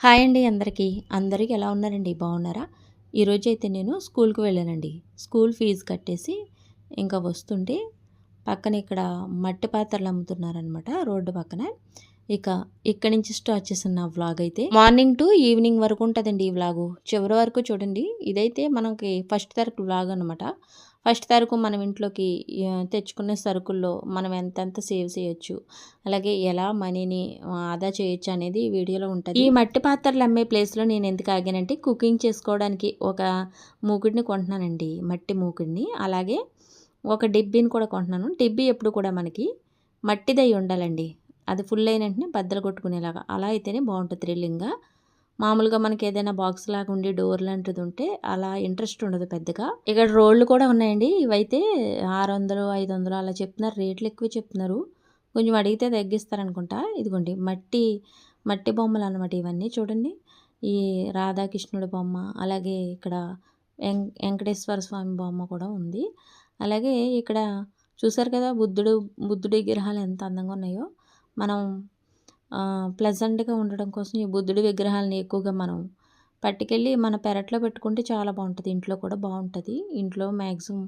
Hi అండి అందరికీ. అందరికీ ఎలా ఉన్నారండి? బాగున్నారా? ఈరోజు అయితే నేను స్కూల్కి వెళ్ళానండి. స్కూల్ ఫీజు కట్టేసి ఇంకా వస్తుంటే పక్కన ఇక్కడ మట్టి పాత్రలు అమ్ముతున్నారనమాట రోడ్డు పక్కన. ఇక ఇక్కడి నుంచి స్టార్ట్ చేసిన నా వ్లాగ్ అయితే మార్నింగ్ టు ఈవినింగ్ వరకు ఉంటుందండి ఈ వ్లాగు. చివరి వరకు చూడండి. ఇదైతే మనకి ఫస్ట్ తరగతి వ్లాగ్ అనమాట ఫస్ట్ తారీఖు మనం ఇంట్లోకి తెచ్చుకునే సరుకుల్లో మనం ఎంతెంత సేవ్ చేయొచ్చు అలాగే ఎలా మనీని ఆదా చేయొచ్చు అనేది వీడియోలో ఉంటుంది. ఈ మట్టి పాత్రలు అమ్మే ప్లేస్లో నేను ఎందుకు ఆగానంటే కుకింగ్ చేసుకోవడానికి ఒక మూకుడిని కొంటున్నానండి మట్టి మూకుడిని. అలాగే ఒక డిబ్బీని కూడా కొంటున్నాను. డిబ్బీ ఎప్పుడు కూడా మనకి మట్టిదై ఉండాలండి. అది ఫుల్ అయిన వెంటనే బద్దలు కొట్టుకునేలాగా అలా అయితేనే బాగుంటుంది థ్రిల్లింగ్గా మామూలుగా మనకి ఏదైనా బాక్స్ లాగా ఉండి డోర్ లాంటిది ఉంటే అలా ఇంట్రెస్ట్ ఉండదు పెద్దగా. ఇక్కడ రోళ్ళు కూడా ఉన్నాయండి. ఇవైతే ఆరు వందలు ఐదు వందలు అలా చెప్తున్నారు. రేట్లు ఎక్కువ చెప్తున్నారు. కొంచెం అడిగితే తగ్గిస్తారనుకుంటా. ఇదిగోండి మట్టి మట్టి బొమ్మలు అనమాట ఇవన్నీ చూడండి. ఈ రాధాకృష్ణుడి బొమ్మ అలాగే ఇక్కడ వెంకటేశ్వర స్వామి బొమ్మ కూడా ఉంది. అలాగే ఇక్కడ చూసారు కదా బుద్ధుడు బుద్ధుడి విగ్రహాలు ఎంత అందంగా ఉన్నాయో. మనం ప్లెజెంట్గా ఉండడం కోసం ఈ బుద్ధుడి విగ్రహాలని ఎక్కువగా మనం పట్టుకెళ్ళి మన పెరట్లో పెట్టుకుంటే చాలా బాగుంటుంది. ఇంట్లో కూడా బాగుంటుంది. ఇంట్లో మ్యాక్సిమం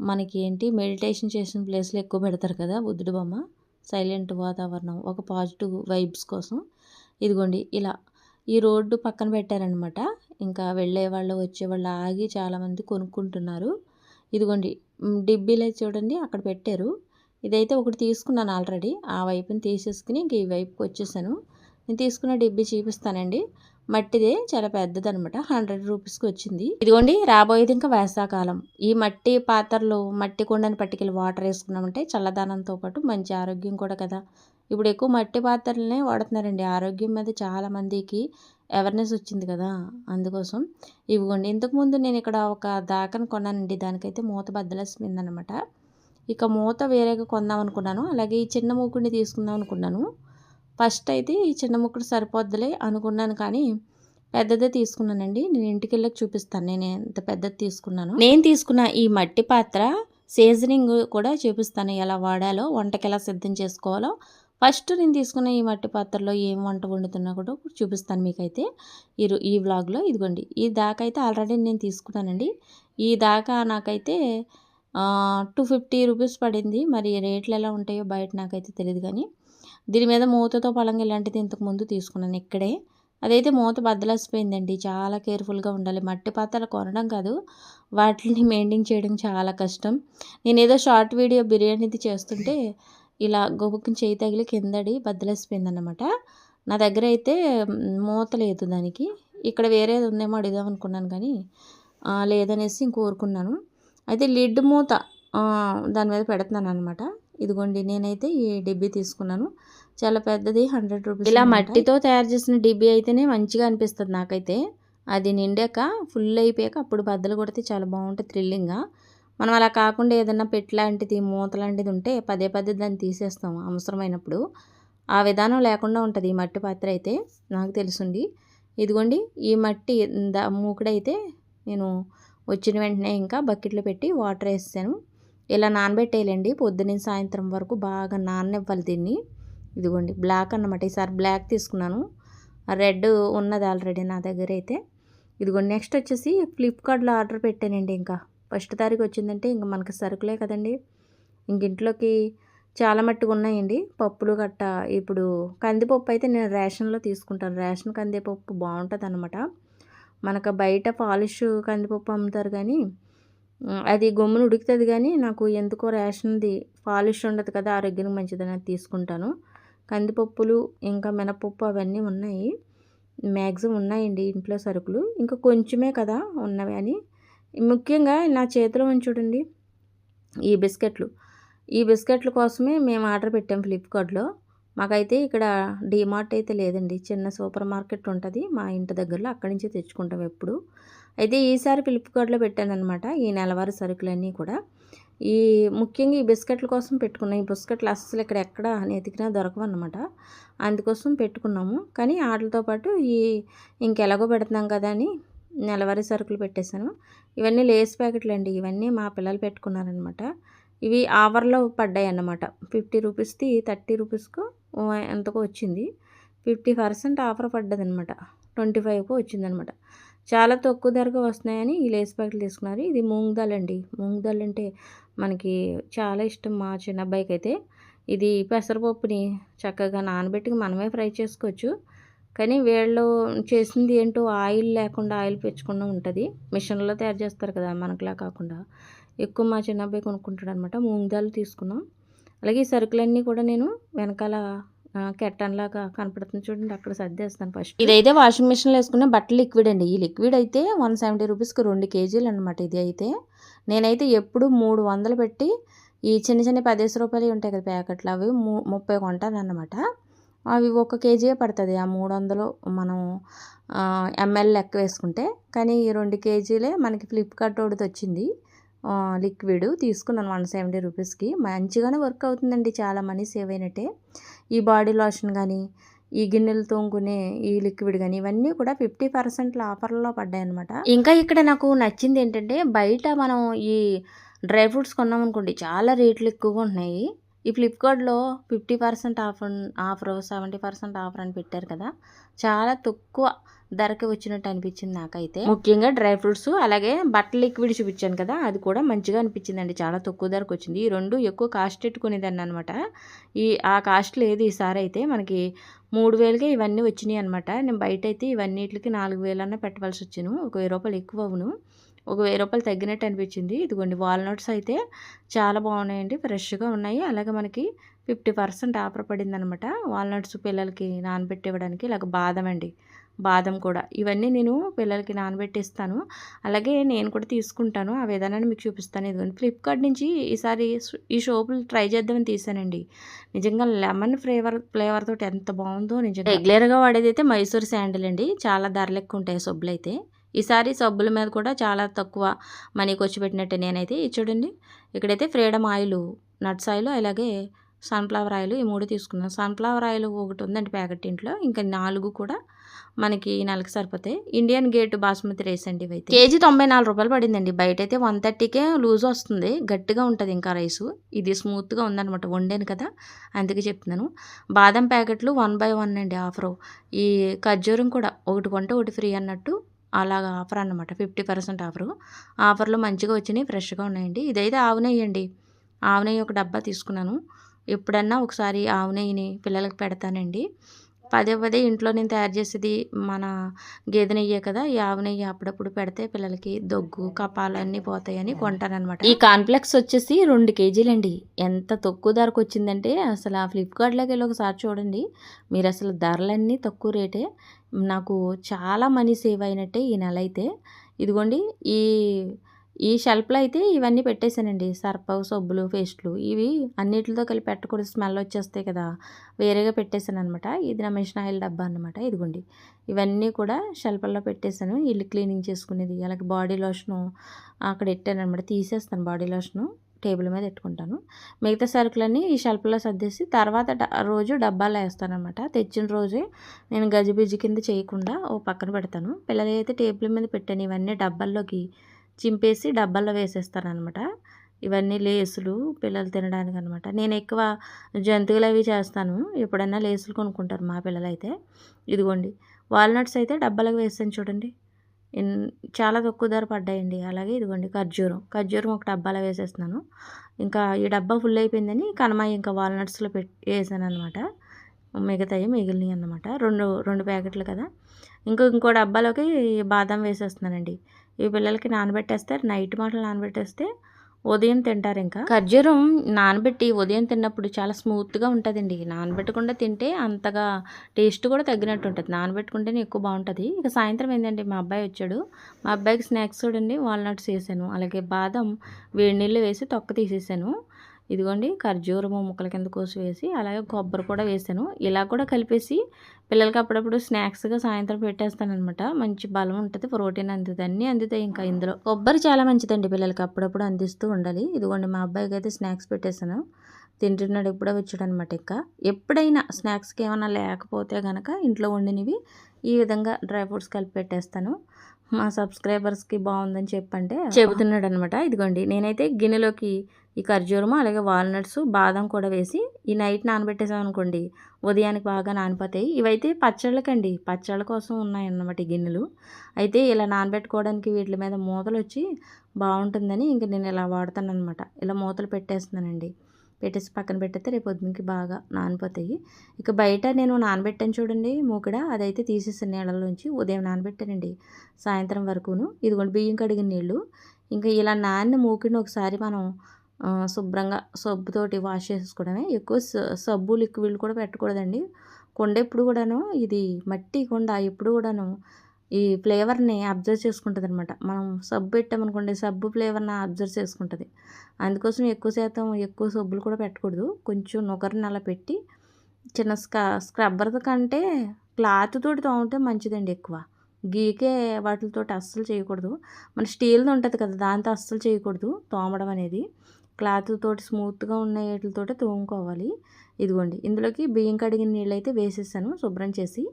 మనకి ఏంటి మెడిటేషన్ చేసిన ప్లేస్లో ఎక్కువ పెడతారు కదా బుద్ధుడి బొమ్మ. సైలెంట్ వాతావరణం ఒక పాజిటివ్ వైబ్స్ కోసం. ఇదిగోండి ఇలా ఈ రోడ్డు పక్కన పెట్టారనమాట. ఇంకా వెళ్ళే వాళ్ళు వచ్చే వాళ్ళు ఆగి చాలామంది కొనుక్కుంటున్నారు. ఇదిగోండి డిబ్బీలు చూడండి అక్కడ పెట్టారు. ఇదైతే ఒకటి తీసుకున్నాను ఆల్రెడీ. ఆ వైపుని తీసేసుకుని ఇంక ఈ వైపుకి వచ్చేసాను. నేను తీసుకున్న డిబ్బీ చూపిస్తానండి. మట్టిదే చాలా పెద్దదనమాట. హండ్రెడ్ రూపీస్కి వచ్చింది. ఇదిగోండి రాబోయేది ఇంకా వేసాకాలం. ఈ మట్టి పాత్రలు మట్టి కుండని పట్టుకెళ్ళి వాటర్ వేసుకున్నామంటే చల్లదనంతో పాటు మంచి ఆరోగ్యం కూడా కదా. ఇప్పుడు ఎక్కువ మట్టి పాత్రలనే వాడుతున్నారండి. ఆరోగ్యం మీద చాలా మందికి అవేర్నెస్ వచ్చింది కదా. అందుకోసం ఇవ్వండి. ఇంతకుముందు నేను ఇక్కడ ఒక దాకను కొన్నానండి. దానికైతే మూత బద్దలేసిపోయిందనమాట ఇక మూత వేరేగా కొందాం అనుకున్నాను. అలాగే ఈ చిన్న మూకుడిని తీసుకుందాం అనుకున్నాను. ఫస్ట్ అయితే ఈ చిన్న ముక్కుడు సరిపోద్దులే అనుకున్నాను కానీ పెద్దదే తీసుకున్నానండి. నేను ఇంటికి వెళ్ళకి చూపిస్తాను. నేను ఎంత పెద్దది తీసుకున్నాను. నేను తీసుకున్న ఈ మట్టి పాత్ర సీజనింగ్ కూడా చూపిస్తాను. ఎలా వాడాలో వంటకి ఎలా సిద్ధం చేసుకోవాలో. ఫస్ట్ నేను తీసుకున్న ఈ మట్టి పాత్రలో ఏం వంట వండుతున్నా కూడా చూపిస్తాను మీకైతే. ఈ రో- ఈ వ్లాగ్లో ఇదిగోండి. ఈ దాకా అయితే ఆల్రెడీ నేను తీసుకున్నానండి. ఈ దాకా నాకైతే టూ ఫిఫ్టీ రూపీస్ పడింది. మరి రేట్లు ఎలా ఉంటాయో బయట నాకైతే తెలియదు కానీ దీని మీద మూతతో పలంగా ఇలాంటిది ఇంతకుముందు తీసుకున్నాను ఇక్కడే. అదైతే మూత బద్దలేసిపోయిందండి. చాలా కేర్ఫుల్గా ఉండాలి. మట్టి పాత్రలు కొనడం కాదు వాటిని మెయింటైన్ చేయడం చాలా కష్టం. నేను ఏదో షార్ట్ వీడియో బిర్యానీది చేస్తుంటే ఇలా గొప్పకి చేయి తగిలి కిందడి బద్దలేసిపోయిందన్నమాట. నా దగ్గర అయితే మూత లేదు దానికి. ఇక్కడ వేరేది ఉందేమో అడుగుదాం అనుకున్నాను కానీ లేదనేసి ఇంకోరుకున్నాను అయితే లిడ్ మూత దాని మీద పెడుతున్నాను అనమాట ఇదిగోండి నేనైతే ఈ డిబ్బీ తీసుకున్నాను. చాలా పెద్దది హండ్రెడ్ రూపీస్ ఇలా మట్టితో తయారు చేసిన డిబ్బీ అయితేనే మంచిగా అనిపిస్తుంది నాకైతే. అది నిండాక ఫుల్ అయిపోయాక అప్పుడు బద్దలు కొడితే చాలా బాగుంటుంది థ్రిల్లింగ్గా మనం అలా కాకుండా ఏదైనా పెట్టి లాంటిది మూత లాంటిది ఉంటే పదే పదే దాన్ని తీసేస్తాం అవసరమైనప్పుడు. ఆ విధానం లేకుండా ఉంటుంది ఈ మట్టి పాత్ర అయితే నాకు తెలుసుండి. ఇదిగోండి ఈ మట్టి దా మూకుడైతే నేను వచ్చిన వెంటనే ఇంకా బకెట్లో పెట్టి వాటర్ వేసాను ఇలా నానబెట్టేయాలండి. పొద్దున్న సాయంత్రం వరకు బాగా నాననివ్వాలి దీన్ని. ఇదిగోండి బ్లాక్ అన్నమాట. ఈసారి బ్లాక్ తీసుకున్నాను. రెడ్ ఉన్నది ఆల్రెడీ నా దగ్గర అయితే. ఇదిగోండి నెక్స్ట్ వచ్చేసి ఫ్లిప్కార్ట్లో ఆర్డర్ పెట్టానండి ఇంకా. ఫస్ట్ తారీఖు వచ్చిందంటే ఇంకా మనకి సరుకులే కదండి. ఇంక ఇంట్లోకి చాలా మట్టుకు ఉన్నాయండి. పప్పులు గట్ట ఇప్పుడు కందిపప్పు అయితే నేను రేషన్లో తీసుకుంటాను. రేషన్ కందిపప్పు బాగుంటుంది అనమాట మనకు బయట పాలిష్ కందిపప్పు అమ్ముతారు కానీ అది గమ్మున ఉడుకుతుంది కానీ నాకు ఎందుకో రేషన్ది పాలిష్ ఉండదు కదా ఆరోగ్యానికి మంచిదని అది తీసుకుంటాను. కందిపప్పులు ఇంకా మినపప్పు అవన్నీ ఉన్నాయి. మ్యాక్సిమం ఉన్నాయండి ఇంట్లో సరుకులు. ఇంకా కొంచెమే కదా ఉన్నవి అని. ముఖ్యంగా నా చేతిలో ఉంది చూడండి ఈ బిస్కెట్లు. ఈ బిస్కెట్ల కోసమే మేము ఆర్డర్ పెట్టాం ఫ్లిప్కార్ట్లో మాకైతే ఇక్కడ డీమార్ట్ అయితే లేదండి. చిన్న సూపర్ మార్కెట్ ఉంటుంది. మా ఇంటి దగ్గరలో అక్కడి నుంచే తెచ్చుకుంటాం ఎప్పుడు. అయితే ఈసారి ఫ్లిప్కార్ట్లో పెట్టాను అనమాట ఈ నెలవారీ సరుకులన్నీ కూడా. ఈ ముఖ్యంగా ఈ బిస్కెట్ల కోసం పెట్టుకున్నాం. ఈ బిస్కెట్లు అస్సలు ఇక్కడ ఎక్కడ ఎతికినా దొరకవు అనమాట అందుకోసం పెట్టుకున్నాము. కానీ వాటితో పాటు ఈ ఇంకెలాగో పెడుతున్నాం కదా అని నెలవారీ సరుకులు పెట్టేశాను. ఇవన్నీ లేస్ ప్యాకెట్లు అండి ఇవన్నీ మా పిల్లలు పెట్టుకున్నారనమాట ఇవి ఆవర్లో పడ్డాయి అన్నమాట ఫిఫ్టీ రూపీస్ది థర్టీ రూపీస్కు ఎంతకో వచ్చింది. ఫిఫ్టీ పర్సెంట్ ఆఫర్ పడ్డదనమాట ట్వంటీ ఫైవ్కు వచ్చిందనమాట చాలా తక్కువ ధరకు వస్తున్నాయని ఈ లేస్ ప్యాకెట్లు తీసుకున్నారు. ఇది మూంగ్ దాల్ అండి. మూంగ్ దాల్ అంటే మనకి చాలా ఇష్టం మా చిన్న అబ్బాయికి అయితే ఇది పెసరపప్పుని చక్కగా నానబెట్టి మనమే ఫ్రై చేసుకోవచ్చు. కానీ వీళ్ళు చేసింది ఏంటో ఆయిల్ లేకుండా ఆయిల్ పెంచకుండా ఉంటుంది. మిషన్లో తయారు చేస్తారు కదా మనకులా కాకుండా. ఎక్కువ మా చిన్న అబ్బాయి కొనుక్కుంటాడు అనమాట మూంగ్ తీసుకున్నాం. అలాగే ఈ సరుకులన్నీ కూడా నేను వెనకాల కెట్టన్లాగా కనపడుతుంది చూడండి అక్కడ సర్దేస్తాను ఫస్ట్. ఇదైతే వాషింగ్ మిషన్లో వేసుకునే బట్టల లిక్విడ్ అండి. ఈ లిక్విడ్ అయితే వన్ సెవెంటీ రూపీస్కి రెండు కేజీలు అనమాట ఇది అయితే. నేనైతే ఎప్పుడు మూడు వందలు పెట్టి ఈ చిన్న చిన్న పదిహేను రూపాయలు ఉంటాయి కదా ప్యాకెట్లు అవి ము ముప్పై కొంటాను అనమాట అవి ఒక కేజీయే పడుతుంది. ఆ మూడు వందలు మనం ఎంఎల్ లెక్క వేసుకుంటే. కానీ ఈ రెండు కేజీలే మనకి ఫ్లిప్కార్ట్ ఒకటి వచ్చింది లిక్విడ్ తీసుకున్నాను వన్ సెవెంటీ రూపీస్కి. మంచిగానే వర్క్ అవుతుందండి చాలా మనీ సేవ్ అయినట్టే ఈ బాడీ లోషన్ కానీ ఈ గిన్నెలు తోముకునే ఈ లిక్విడ్ కానీ ఇవన్నీ కూడా ఫిఫ్టీ పర్సెంట్ ఆఫర్లో పడ్డాయి అనమాట ఇంకా ఇక్కడ నాకు నచ్చింది ఏంటంటే బయట మనం ఈ డ్రై ఫ్రూట్స్ కొన్నాం అనుకోండి చాలా రేట్లు ఎక్కువగా ఉన్నాయి ఈ ఫ్లిప్కార్ట్లో fifty percent offer offer seventy percent offer అని పెట్టారు కదా. చాలా తక్కువ ధరకి వచ్చినట్టు అనిపించింది నాకైతే. ముఖ్యంగా డ్రై ఫ్రూట్స్ అలాగే బట్టల లిక్విడ్ చూపించాను కదా అది కూడా మంచిగా అనిపించిందండి. చాలా తక్కువ ధరకు వచ్చింది. ఈ రెండు ఎక్కువ కాస్ట్ పెట్టుకునేదాన్ని అనమాట ఈ ఆ కాస్ట్ లేదు ఈసారి అయితే మనకి మూడు వేలకే ఇవన్నీ వచ్చినాయి అనమాట నేను బయట అయితే ఇవన్నిటికి నాలుగు వేలన్నా పెట్టవలసి వచ్చాను ఒక వెయ్యి రూపాయలు ఎక్కువ అవును. ఒక వెయ్యి రూపాయలు తగ్గినట్టు అనిపించింది. ఇదిగోండి వాల్నట్స్ అయితే చాలా బాగున్నాయండి. ఫ్రెష్గా ఉన్నాయి. అలాగే మనకి ఫిఫ్టీ పర్సెంట్ ఆఫర్ పడింది అనమాట వాల్నట్స్ పిల్లలకి నానబెట్టి ఇవ్వడానికి ఇలాగ బాదం అండి. బాదం కూడా. ఇవన్నీ నేను పిల్లలకి నానబెట్టిస్తాను. అలాగే నేను కూడా తీసుకుంటాను. ఆ విధానాన్ని మీకు చూపిస్తాను. ఇదిగోండి. ఫ్లిప్కార్ట్ నుంచి ఈసారి ఈ సోపులు ట్రై చేద్దామని తీసానండి. నిజంగా లెమన్ ఫ్లేవర్ ఫ్లేవర్ తోటి ఎంత బాగుందో నిజంగా. రెగ్యులర్గా వాడేది అయితే మైసూర్ శాండిల్ అండి. చాలా ధరలు ఎక్కువ ఉంటాయి సబ్బులు అయితే. ఈసారి సబ్బుల మీద కూడా చాలా తక్కువ మనీకి వచ్చి పెట్టినట్టే నేనైతే. చూడండి. ఇక్కడైతే ఫ్రీడమ్ ఆయిల్ నట్స్ ఆయిల్ అలాగే సన్ఫ్లవర్ ఆయిల్ ఈ మూడు తీసుకున్నాను సన్ఫ్లవర్ ఆయిల్ ఒకటి ఉందండి ప్యాకెట్ ఇంట్లో. ఇంకా నాలుగు కూడా మనకి నెలకి సరిపోతాయి. ఇండియన్ గేట్ బాస్మతి రైస్ అండి ఇవైతే. కేజీ తొంభై నాలుగు రూపాయలు పడిందండి. బయట అయితే వన్ థర్టీకే లూజ్ వస్తుంది. గట్టిగా ఉంటుంది ఇంకా రైస్. ఇది స్మూత్గా ఉందనమాట వండాను కదా అందుకే చెప్తున్నాను. బాదం ప్యాకెట్లు వన్ బై వన్ అండి ఆఫరు. ఈ ఖర్జూరం కూడా ఒకటి కొంటే ఒకటి ఫ్రీ అన్నట్టు అలాగా ఆఫర్ అనమాట ఫిఫ్టీ పర్సెంట్ ఆఫరు. ఆఫర్లు మంచిగా వచ్చినాయి ఫ్రెష్గా ఉన్నాయండి. ఇదైతే ఆవు నెయ్యి అండి. ఒక డబ్బా తీసుకున్నాను. ఎప్పుడన్నా ఒకసారి ఆవు నెయ్యిని పిల్లలకి పెడతానండి. పదే పదే ఇంట్లో నేను తయారు చేసేది మన గేదె నెయ్యే కదా ఈ ఆవు నెయ్యి అప్పుడప్పుడు పెడితే పిల్లలకి దగ్గు కపాలు అన్నీ పోతాయని కొంటానమాట ఈ కాన్ఫ్లెక్స్ వచ్చేసి రెండు కేజీలండి. ఎంత తక్కువ ధరకు వచ్చిందంటే అసలు ఆ ఫ్లిప్కార్ట్లోకి వెళ్ళి ఒకసారి చూడండి. మీరు అసలు ధరలన్నీ తక్కువ రేటే. నాకు చాలా మనీ సేవ్ అయినట్టే ఈ నెల అయితే. ఇదిగోండి ఈ ఈ షెల్ఫ్లో అయితే ఇవన్నీ పెట్టేశానండి. సర్ప సబ్బులు పేస్ట్లు ఇవి అన్నిటితో కలిపి పెట్టకూడదు. స్మెల్ వచ్చేస్తాయి కదా. వేరేగా పెట్టేశాను అనమాట ఇది నా మిషన్ ఆయిల్ డబ్బా అనమాట ఇదిగోండి. ఇవన్నీ కూడా షెల్ఫ్లో పెట్టేశాను. ఇల్లు క్లీనింగ్ చేసుకునేది. అలాగే బాడీ లోషను అక్కడ పెట్టాను అనమాట తీసేస్తాను బాడీ లోషను టేబుల్ మీద పెట్టుకుంటాను మిగతా సరుకులన్నీ ఈ షెల్ఫ్లో సర్దేసి తర్వాత రోజు డబ్బాలో వేస్తానమాట తెచ్చిన రోజే నేను గజిబిజి కింద చేయకుండా ఓ పక్కన పెడతాను. పిల్లలు అయితే టేబుల్ మీద పెట్టాను. ఇవన్నీ డబ్బాల్లోకి చింపేసి డబ్బాల్లో వేసేస్తానమాట ఇవన్నీ లేసులు పిల్లలు తినడానికి అనమాట నేను ఎక్కువ జంతువులు అవి చేస్తాను. ఎప్పుడన్నా లేసులు కొనుక్కుంటారు మా పిల్లలు అయితే ఇదిగోండి వాల్నట్స్ అయితే డబ్బాలకు వేస్తాను చూడండి. చాలా తక్కువ ధర పడ్డాయండి. అలాగే ఇదిగోండి ఖర్జూరం. ఖర్జూరం ఒక డబ్బాలో వేసేస్తున్నాను. ఇంకా ఈ డబ్బా ఫుల్ అయిపోయిందని కనమాయి ఇంకా వాల్నట్స్లో పెట్టి వేసాను అనమాట మిగతాయి మిగిలినవి అనమాట రెండు రెండు ప్యాకెట్లు కదా. ఇంకో ఇంకో డబ్బాలోకి బాదం వేసేస్తున్నానండి. ఈ పిల్లలకి నానబెట్టేస్తారు నైట్ మాటలు నానబెట్టేస్తే ఉదయం తింటారు ఇంకా. ఖర్జూరం నానబెట్టి ఉదయం తిన్నప్పుడు చాలా స్మూత్గా ఉంటుందండి. నానబెట్టకుండా తింటే అంతగా టేస్ట్ కూడా తగ్గినట్టు ఉంటుంది. నానబెట్టుకుంటేనే ఎక్కువ బాగుంటుంది. ఇక సాయంత్రం ఏంటంటే మా అబ్బాయి వచ్చాడు. మా అబ్బాయికి స్నాక్స్ చూడండి వాల్నట్స్ వేసాను. అలాగే బాదం వేడి నీళ్ళు వేసి తొక్క తీసేసాను. ఇదిగోండి ఖర్జూరము ముక్కల కింద కోసి వేసి అలాగే కొబ్బరి కూడా వేసాను. ఇలా కూడా కలిపేసి పిల్లలకి అప్పుడప్పుడు స్నాక్స్గా సాయంత్రం పెట్టేస్తాను అనమాట మంచి బలం ఉంటుంది ప్రోటీన్ అందుతుంది అన్నీ అందుతాయి ఇంకా ఇందులో. కొబ్బరి చాలా మంచిదండి పిల్లలకి అప్పుడప్పుడు అందిస్తూ ఉండాలి. ఇదిగోండి మా అబ్బాయికి అయితే స్నాక్స్ పెట్టేశాను తింటున్నాడు ఎప్పుడో వచ్చాడు అనమాట ఇంకా. ఎప్పుడైనా స్నాక్స్కి ఏమైనా లేకపోతే కనుక ఇంట్లో వండినవి ఈ విధంగా డ్రై ఫ్రూట్స్ కలిపి పెట్టేస్తాను. మా సబ్స్క్రైబర్స్కి బాగుందని చెప్పంటే చెబుతున్నాడు అనమాట ఇదిగోండి నేనైతే గిన్నెలోకి ఈ ఖర్జూరము అలాగే వాల్నట్స్ బాదం కూడా వేసి ఈ నైట్ నానబెట్టేసాం అనుకోండి ఉదయానికి బాగా నానిపోతాయి. ఇవైతే పచ్చళ్ళకండి. పచ్చళ్ళ కోసం ఉన్నాయన్నమాట గిన్నెలు. అయితే ఇలా నానబెట్టుకోవడానికి వీటి మీద మూతలు వచ్చి బాగుంటుందని ఇంక నేను ఇలా వాడతాను అనమాట ఇలా మూతలు పెట్టేస్తున్నానండి. పెట్టేసి పక్కన పెట్టేస్తే రేపు పొద్దునకి బాగా నానిపోతాయి. ఇక బయట నేను నానబెట్టాను చూడండి మూకడ. అదైతే తీసేసిన నీళ్ళలోంచి ఉదయం నానబెట్టానండి. సాయంత్రం వరకును. ఇదిగోండి బియ్యం కడిగిన నీళ్ళు. ఇంకా ఇలా నాన్న మూకిడిని ఒకసారి మనం శుభ్రంగా సబ్బుతోటి వాష్ చేసుకోవడమే ఎక్కువ స- సబ్బు లిక్విడ్ కూడా పెట్టకూడదండి. కొండ ఎప్పుడు కూడాను ఇది మట్టి కొండ ఎప్పుడు కూడాను ఈ ఫ్లేవర్ని అబ్జర్వ్ చేసుకుంటుంది అనమాట మనం సబ్బు పెట్టామనుకోండి సబ్బు ఫ్లేవర్ని అబ్జర్వ్ చేసుకుంటుంది. అందుకోసం ఎక్కువ శాతం ఎక్కువ సబ్బులు కూడా పెట్టకూడదు. కొంచెం నొగరిని అలా పెట్టి చిన్న స్కా స్క్రబ్బర్ కంటే క్లాత్ తోటి తోమితే మంచిదండి ఎక్కువ. గీకే వాటితో అస్సలు చేయకూడదు. మన స్టీల్ది ఉంటుంది కదా దాంతో అస్సలు చేయకూడదు తోమడం అనేది. క్లాత్ తోటి స్మూత్గా ఉన్న వాటితోటి తోముకోవాలి. ఇదిగోండి ఇందులోకి బియ్యం కడిగిన నీళ్ళు అయితే వేసేసాను శుభ్రం చేసి.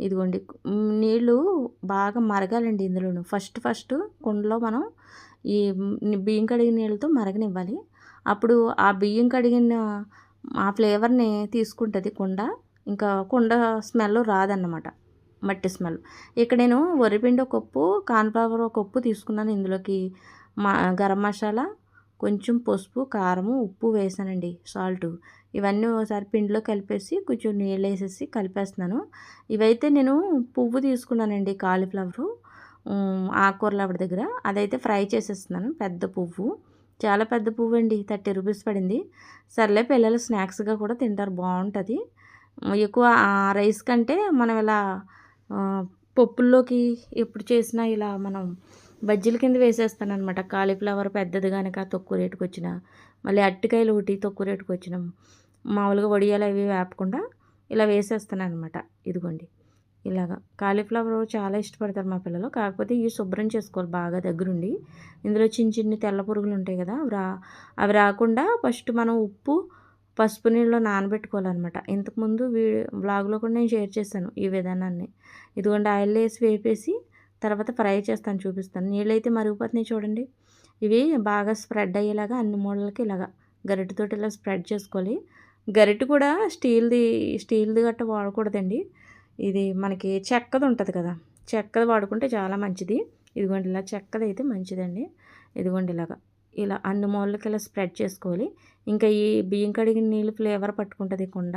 ఇదిగోండి నీళ్ళు బాగా మరగాలండి ఇందులోను. ఫస్ట్ ఫస్ట్ కుండలో మనం ఈ బియ్యం కడిగిన నీళ్ళతో మరగనివ్వాలి. అప్పుడు ఆ బియ్యం కడిగిన ఆ ఫ్లేవర్ని తీసుకుంటుంది కుండ. ఇంకా కుండ స్మెల్ రాదన్నమాట మట్టి స్మెల్. ఇక్కడ నేను వరిపిండి ఒక కప్పు కార్న్ఫ్లవర్ ఒక కప్పు తీసుకున్నాను ఇందులోకి. మా గరం మసాలా కొంచెం పసుపు కారము ఉప్పు వేసానండి సాల్ట్. ఇవన్నీ ఒకసారి పిండిలో కలిపేసి కొంచెం నీళ్ళు వేసేసి కలిపేస్తున్నాను. ఇవైతే నేను పువ్వు తీసుకున్నానండి కాలీఫ్లవరు ఉమ్, ఆకుకూరలు ఆవిడ దగ్గర. అదైతే ఫ్రై చేసేస్తున్నాను పెద్ద పువ్వు. చాలా పెద్ద పువ్వు అండి థర్టీ రూపీస్ పడింది. సర్లే పిల్లలు స్నాక్స్గా కూడా తింటారు బాగుంటుంది. ఎక్కువ ఆ రైస్ కంటే మనం ఇలా పప్పుల్లోకి ఎప్పుడు చేసినా ఇలా మనం బజ్జీల కింద వేసేస్తాను అనమాట కాలీఫ్లవర్ పెద్దది కనుక తక్కువ రేటుకు వచ్చిన మళ్ళీ అరటికాయలు ఒకటి తక్కువ రేటుకు వచ్చిన మామూలుగా వడియాలు అవి వేపకుండా ఇలా వేసేస్తాను అనమాట ఇదిగోండి. ఇలాగా కాలీఫ్లవర్ చాలా ఇష్టపడతారు మా పిల్లలు. కాకపోతే ఇవి శుభ్రం చేసుకోవాలి బాగా దగ్గరుండి. ఇందులో చిన్న చిన్న తెల్ల పురుగులు ఉంటాయి కదా అవి రా అవి రాకుండా ఫస్ట్ మనం ఉప్పు పసుపు నీళ్ళలో నానబెట్టుకోవాలన్నమాట. ఇంతకుముందు వీ బ్లాగ్లో కూడా నేను షేర్ చేశాను ఈ విధానాన్ని. ఇదిగోండి ఆయిల్ వేసి వేపేసి తర్వాత ఫ్రై చేస్తాను చూపిస్తాను. నీళ్ళు అయితే చూడండి. ఇవి బాగా స్ప్రెడ్ అయ్యేలాగా అన్ని మూలలకి ఇలాగా గరిటెతోటి ఇలా స్ప్రెడ్ చేసుకోవాలి. గరిటె కూడా స్టీల్ది స్టీల్ది గట్ట వాడకూడదండి. ఇది మనకి చెక్కది ఉంటుంది కదా చెక్కది వాడుకుంటే చాలా మంచిది. ఇదిగోండి ఇలా చెక్కది అయితే మంచిదండి. ఇదిగోండి ఇలాగా ఇలా అన్ని మూలలకి ఇలా స్ప్రెడ్ చేసుకోవాలి. ఇంకా ఈ బియ్యం కడిగిన నీళ్ళు ఫ్లేవర్ పట్టుకుంటుంది కుండ.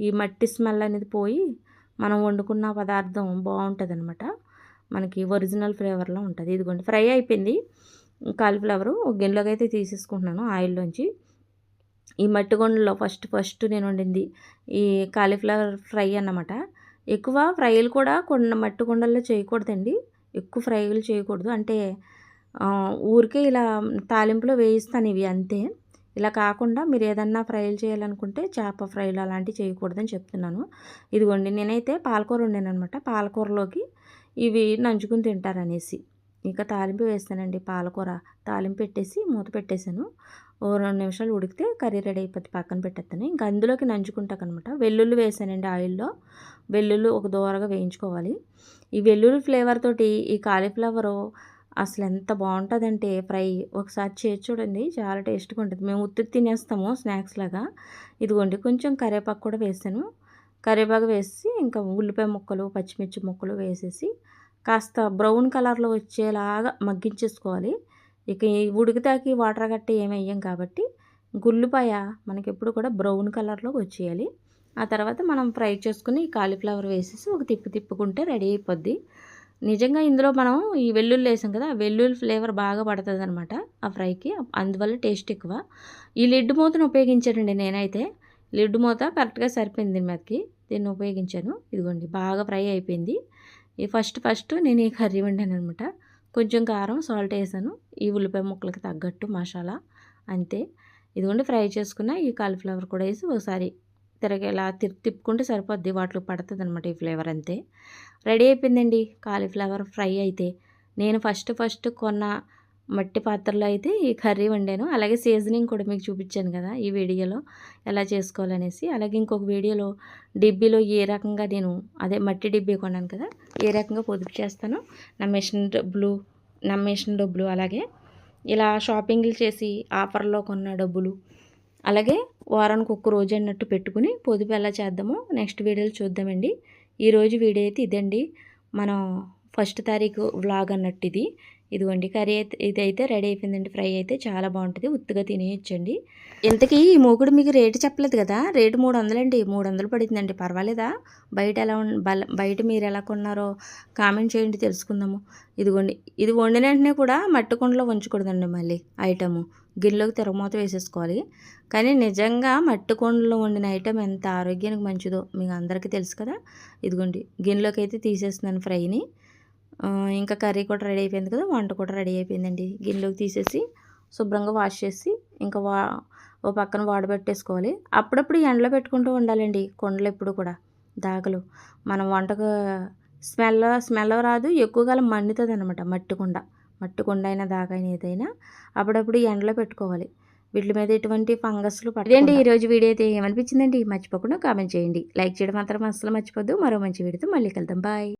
ఈ మట్టి స్మెల్ అనేది పోయి మనం వండుకున్న పదార్థం బాగుంటుంది అనమాట మనకి ఒరిజినల్ ఫ్లేవర్లో ఉంటుంది. ఇదిగోండి ఫ్రై అయిపోయింది. కాలిఫ్లవరు గిన్నెలోకి అయితే తీసేసుకుంటున్నాను ఆయిల్లోంచి. ఈ మట్టిగొండలో ఫస్ట్ ఫస్ట్ నేను వండింది ఈ కాలీఫ్లవర్ ఫ్రై అన్నమాట. ఎక్కువ ఫ్రైలు కూడా కొండ మట్టి కొండల్లో చేయకూడదండి. ఎక్కువ ఫ్రైలు చేయకూడదు. అంటే ఊరికే ఇలా తాలింపులో వేయిస్తాను ఇవి అంతే. ఇలా కాకుండా మీరు ఏదన్నా ఫ్రైలు చేయాలనుకుంటే చేప ఫ్రైలు అలాంటివి చేయకూడదని చెప్తున్నాను. ఇదిగోండి నేనైతే పాలకూర వండాను అనమాట పాలకూరలోకి ఇవి నంచుకుని తింటారనేసి. ఇంకా తాలింపు వేస్తానండి పాలకూర. తాలింపు పెట్టేసి మూత పెట్టేశాను. ఓ రెండు నిమిషాలు ఉడికితే కర్రీ రెడీ అయిపోతే పక్కన పెట్టేస్తాను. ఇంకా అందులోకి నంచుకుంటాక అనమాట వెల్లుల్లి వేసానండి ఆయిల్లో. వెల్లుల్లి ఒక దూరగా వేయించుకోవాలి. ఈ వెల్లుల్లి ఫ్లేవర్ తోటి ఈ కాలీఫ్లవరు అసలు ఎంత బాగుంటుందంటే ఫ్రై ఒకసారి చేసి చూడండి చాలా టేస్ట్గా ఉంటుంది. మేము ఉత్తి తినేస్తాము స్నాక్స్ లాగా. ఇదిగోండి కొంచెం కరివేపాకు కూడా వేసాను. కరివేపాకు వేసి ఇంకా ఉల్లిపాయ ముక్కలు పచ్చిమిర్చి ముక్కలు వేసేసి కాస్త బ్రౌన్ కలర్లో వచ్చేలాగా మగ్గించేసుకోవాలి. ఇక ఈ ఉడికితాకి వాటర్ గట్టి ఏమి వేయం కాబట్టి గుల్లిపాయ మనకి ఎప్పుడు కూడా బ్రౌన్ కలర్లోకి వచ్చేయాలి. ఆ తర్వాత మనం ఫ్రై చేసుకుని కాలీఫ్లవర్ వేసేసి ఒక తిప్పు తిప్పుకుంటే రెడీ అయిపోద్ది. నిజంగా ఇందులో మనం ఈ వెల్లుల్లి వేసాం కదా వెల్లుల్లి ఫ్లేవర్ బాగా పడుతుంది అనమాట ఆ ఫ్రైకి అందువల్ల టేస్ట్ ఎక్కువ. ఈ లిడ్ మూతను ఉపయోగించానండి నేనైతే. లిడ్ మూత కరెక్ట్గా సరిపోయింది దీని మీదకి. దీన్ని ఉపయోగించాను. ఇదిగోండి బాగా ఫ్రై అయిపోయింది. ఈ ఫస్ట్ ఫస్ట్ నేను ఈ కర్రీ వండాను అనమాట. కొంచెం కారం సాల్ట్ వేసాను. ఈ ఉల్లిపాయ ముక్కలకి తగ్గట్టు మసాలా అంతే. ఇదిగోండి ఫ్రై చేసుకున్న ఈ కాలీఫ్లవర్ కూడా వేసి ఒకసారి తిరగేలా తిప్పి తిప్పుకుంటే సరిపోద్ది. వాటిలో పడుతుంది అనమాట ఈ ఫ్లేవర్ అంతే. రెడీ అయిపోయిందండి కాలీఫ్లవర్ ఫ్రై అయితే. నేను ఫస్ట్ ఫస్ట్ కొన్న మట్టి పాత్రలో అయితే ఈ కర్రీ వండాను. అలాగే సీజనింగ్ కూడా మీకు చూపించాను కదా ఈ వీడియోలో ఎలా చేసుకోవాలనేసి. అలాగే ఇంకొక వీడియోలో డిబ్బీలో ఏ రకంగా నేను అదే మట్టి డిబ్బీ కొన్నాను కదా ఏ రకంగా పొదుపు చేస్తానో నా మిషన్ డబ్బులు నా మిషన్ డబ్బులు అలాగే ఇలా షాపింగ్లు చేసి ఆఫర్లో కొన్న డబ్బులు అలాగే వారానికి ఒక్క రోజు అన్నట్టు పెట్టుకుని పొదుపు ఎలా చేద్దామో నెక్స్ట్ వీడియోలో చూద్దామండి. ఈరోజు వీడియో అయితే ఇదండి. మనం ఫస్ట్ తారీఖు వ్లాగ్ అన్నట్టు ఇది. ఇదిగోండి కర్రీ అయితే ఇదైతే రెడీ అయిపోయిందండి ఫ్రై అయితే చాలా బాగుంటుంది ఉత్తుగా తినేయచ్చండి. ఇంతకీ ఈ మూకుడు మీకు రేటు చెప్పలేదు కదా రేటు మూడు వందలండి మూడు వందలు పడుతుందండి పర్వాలేదా? బయట ఎలా బల బయట మీరు ఎలా కొన్నారో కామెంట్ చేయండి తెలుసుకుందాము. ఇదిగోండి ఇది వండిన వెంటనే కూడా మట్టి కుండలో ఉంచకూడదండి మళ్ళీ ఐటము గిన్నెలోకి తిరగమూత వేసేసుకోవాలి. కానీ నిజంగా మట్టి కుండలో వండిన ఐటెం ఎంత ఆరోగ్యానికి మంచిదో మీకు అందరికీ తెలుసు కదా. ఇదిగోండి గిన్నెలోకి అయితే తీసేస్తున్నాను ఫ్రైని. ఇంకా కర్రీ కూడా రెడీ అయిపోయింది కదా వంట కూడా రెడీ అయిపోయిందండి. గిన్నెలోకి తీసేసి శుభ్రంగా వాష్ చేసి ఇంకా వా ఓ పక్కన వాడబెట్టేసుకోవాలి అప్పుడప్పుడు ఎండలో పెట్టుకుంటూ ఉండాలండి కుండలు ఎప్పుడు కూడా దాగలు. మనం వంటకు స్మెల్ స్మెల్ రాదు ఎక్కువ కాలం మండుతుంది అనమాట మట్టి కుండ మట్టి కుండ అయినా దాకైనా ఏదైనా అప్పుడప్పుడు ఎండలో పెట్టుకోవాలి. వీటి మీద ఎటువంటి ఫంగస్లు పడదండి ఈ రోజు వీడియో అయితే ఏమనిపించిందండి? మర్చిపోకుండా కామెంట్ చేయండి. లైక్ చేయడం మాత్రం అసలు మర్చిపోద్దు. మరో మంచి వీడియోతో మళ్ళీ కలుద్దాం. బాయ్.